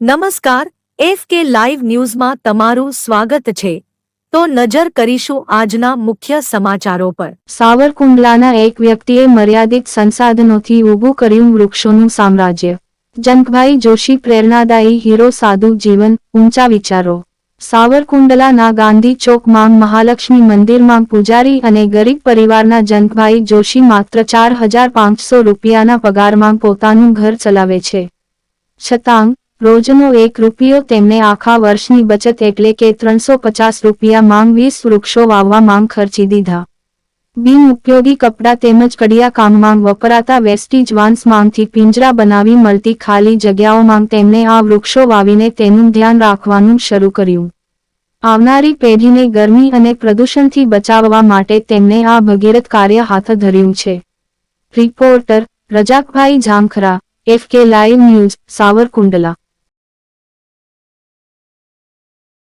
નમસ્કાર F K live ન્યૂઝમાં તમારું સ્વાગત છે. તો નજર કરીશું આજના મુખ્ય સમાચારો પર. સાવરકુંડલાના એક વ્યક્તિએ મર્યાદિત સંસાધનોથી ઊભું કર્યું વૃક્ષોનું સામ્રાજ્ય. જંકભાઈ જોશી પ્રેરણાદાયી હીરો સાધુ જીવન, ઊંચા વિચારો. સાવરકુંડલાના ગાંધી ચોકમાં મહાલક્ષ્મી મંદિરમાં પૂજારી અને ગરીબ પરિવારના જંકભાઈ જોશી માત્ર ચાર હજાર પાંચસો રૂપિયાના પગારમાં પોતાનું ઘર ચલાવે છે. છતાં રોજનો એક રૂપિયો તેમને આખા વર્ષની બચત એટલે કે ત્રણસો પચાસ રૂપિયા માંગ વીસ વૃક્ષો વાવવા માંગ ખર્ચી દીધા. બિન ઉપયોગી કપડાં તેમજ કડિયા કામમાં વપરાતા વેસ્ટીજ વાન્સ માંગથી પિંજરા બનાવી મળતી ખાલી જગ્યાઓમાં તેમણે આ વૃક્ષો વાવીને તેનું ધ્યાન રાખવાનું શરૂ કર્યું. આવનારી પેઢીને ગરમી અને પ્રદૂષણથી બચાવવા માટે તેમણે આ ભગીરથ કાર્ય હાથ ધર્યું છે. Reporter Razakbhai Jhankhra F K live news, Savarkundla.